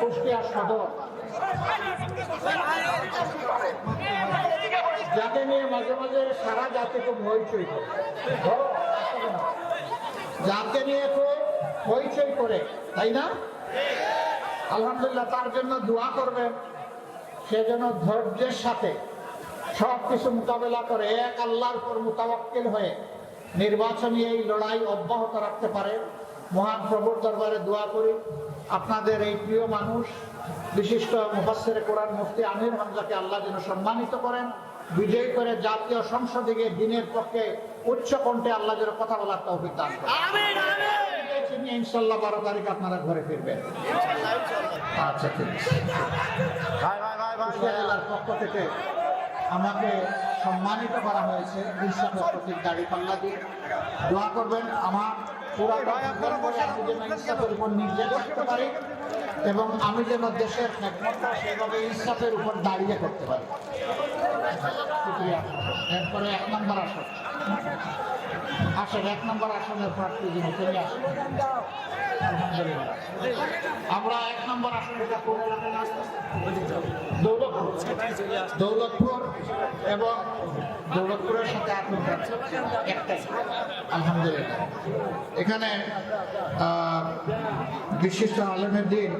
কুষ্টিয়া সদর যাকে নিয়ে মাঝে মাঝে সারা জাতি খুব হইচই করে। যাকে নিয়ে খুব হইচই করে, তাই না? আলহামদুলিল্লাহ, তার জন্য দোয়া করবেন সে যেন ধৈর্যের সাথে সব কিছু মোকাবেলা করে, এক আল্লাহর উপর মোতাবক্কিল হয়ে নির্বাচনী এই লড়াই অব্যাহত রাখতে পারে। মহান প্রভুর দরবারে দোয়া করি। আপনাদের এই প্রিয় মানুষ বিশিষ্ট মুফাসের কোরআন মুফতি আমির হামজাকে আল্লাহ যেন সম্মানিত করেন। বিজয়ী করে জাতীয় সংসদে গিয়ে দিনের পক্ষে উচ্চ কণ্ঠে আল্লাহ যেন কথা বলার তৌফিক দান করেন। ইনশাল্লাহ বারো তারিখ আপনারা ঘরে ফিরবেন। আচ্ছা ঠিক আছে। জেলার পক্ষ থেকে আমাকে সম্মানিত করা হয়েছে ইনসাফের প্রতীক দাড়ি পাল্লা দিয়ে। দোয়া করবেন আমার এবং আমি যেন দেশের একমাত্র সেভাবে ইনসাফের উপর দাঁড়িয়ে করতে পারি। এরপরে এক নম্বর আসন আসেন এক নম্বর আসনের প্রার্থী যিনি তিনি আমরা এক নম্বর আসন এটা কোন এলাকায় আসছি? দৌলতপুর দৌলতপুর এবং দৌলতপুরের সাথে আপনার আলহামদুলিল্লাহ এখানে বিশিষ্ট আলমের দিন,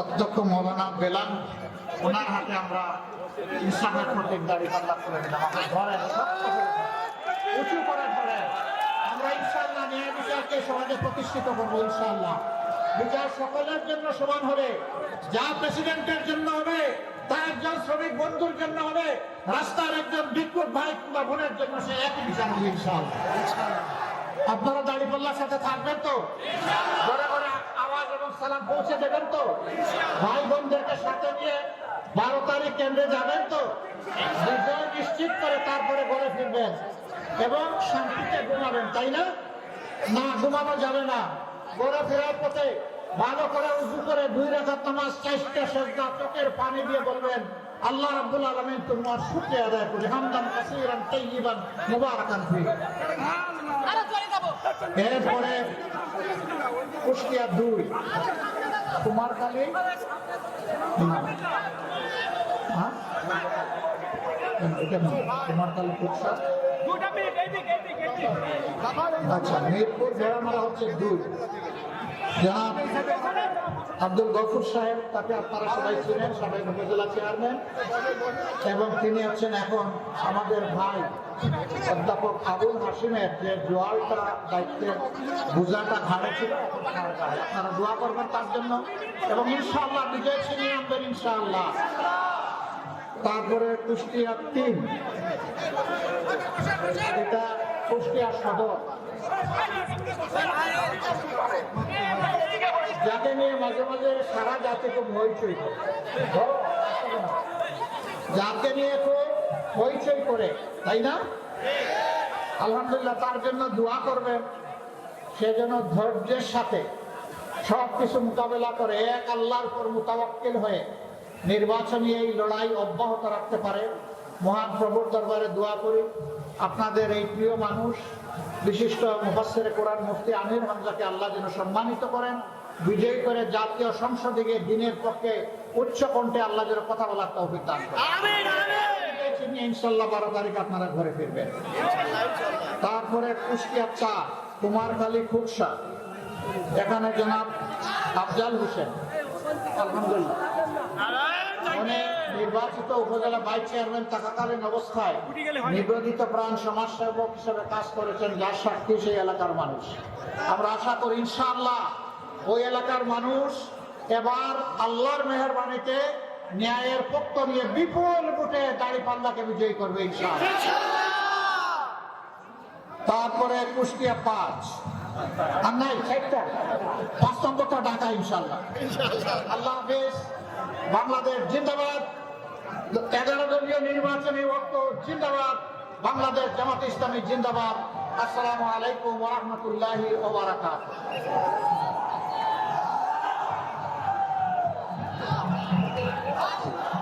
অধ্যক্ষ মৌলানা বেলাল, ওনার হাতে আমরা ইসলামের প্রতীক দাঁড়িয়ে পাল্লা করে দিলাম। আমরা ধরেন। উঁচু করে ধরেন। আমরা ইনশাআল্লাহ ন্যায় বিচারকে সমাজে প্রতিষ্ঠিত করব ইনশাআল্লাহ। বিচার সকলের জন্য সমান হবে। যা প্রেসিডেন্টের জন্য হবে, তা একজন শ্রমিক বন্ধুর জন্য হবে, রাস্তার একজন বিক্ষুব্ধ ভাই কিংবা বোনের জন্য সে একই বিচার হবে ইনশাআল্লাহ। আপনারা দাড়িপাল্লার সাথে থাকবেন তো? আওয়াজ এবং সালাম পৌঁছে দেবেন তো? ভাই বোনদেরকে সাথে নিয়ে বারো তারিখ কেন্দ্রে যাবেন তো? বিজয় নিশ্চিত করে তারপরে ঘরে ফিরবেন এবং শান্তিতে ঘুমাবেন তাই না? না ঘুমানো যাবে না। ঘরে ফেরার পথে ভালো করে উজু করে দুই রেখার তোমার চারটা সেজদা চোখের পানি দিয়ে বলবেন আল্লাহ রাব্বুল আলামিন তোমার শুকরিয়া আদায় করি হামদান কাসীরান তাইয়িবান মুবারাকান ফি এরপরে কুষ্টিয়া দুই। কুমারখালী কুমারখালী কুৎসা আচ্ছা মিরপুর ভেড়ামারা হচ্ছে দুই। জনাব আব্দুল গফুর সাহেব, তাকে আপনারা সবাই চিনেন, সবাই উপজেলা চেয়ারম্যান। এবং তিনি হচ্ছেন এখন আমাদের ভাই অধ্যাপক আবুল হাসিমের যে জোয়ালটা দায়িত্বের বোঝাটা ঘাড়ে ছিল, আপনারা দোয়া করবেন তার জন্য। এবং ইনশাআল্লাহ বিজয় ছিনিয়ে আনবেন ইনশাআল্লাহ। তারপরে কুষ্টিয়া তিন। এটা কুষ্টিয়া সদর। যাকে নিয়ে মাঝে মাঝে সারা জাতি খুব হইচই করে। যাকে নিয়ে খুব হইচই করে, তাই না? আলহামদুলিল্লাহ, তার জন্য দোয়া করবেন। সে যেন ধৈর্যের সাথে সব কিছু মোকাবেলা করে, এক আল্লাহর উপর মোতাবক্কিল হয়ে নির্বাচনী এই লড়াই অব্যাহত রাখতে পারে। মহান প্রভুর দরবারে দোয়া করি। আপনাদের এই প্রিয় মানুষ, বিশিষ্ট মুফাসের কোরআন মুফতি আমির হামজাকে আল্লাহ যেন সম্মানিত করেন। বিজয়ী করে জাতীয় সংসদে গিয়ে দিনের পক্ষে উচ্চ কণ্ঠে আল্লাহ যেন কথা বলার তৌফিক দান ইনশাল্লাহ বারো তারিখ আপনারা ঘরে ফিরবেন। তারপরে কুষ্টিয়া চা কুমারখালী খুকসা এখানে জনাব আফজাল হোসেন। আলহামদুলিল্লাহ। নির্বাচিত উপজেলা ভাইস চেয়ারম্যান থাকাকালীন অবস্থায় নিবেদিত প্রাণ সমাজসেবক হিসেবে কাজ করেছেন যার সাক্ষী সেই এলাকার মানুষ। আমরা আশা করি ইনশাআল্লাহ ওই এলাকার মানুষ এবার আল্লাহর মেহরবানিতে ন্যায়ের পক্ষ নিয়ে বিপুল ভোটে দাড়ি পাল্লাকে বিজয়ী করবে তারপরে কুষ্টিয়া পাঁচ। আর নাই চারটা পাঁচ নম্বরটা ঢাকা ইনশাল্লাহ আল্লাহ হাফিজ, বাংলাদেশ জিন্দাবাদ। এগারো দলীয় নির্বাচনী ঐক্য, জিন্দাবাদ। বাংলাদেশ জামাত ইসলামী, জিন্দাবাদ। আসসালামু আলাইকুম ওরহমতুল্লাহি ওবরাকাত Thank you.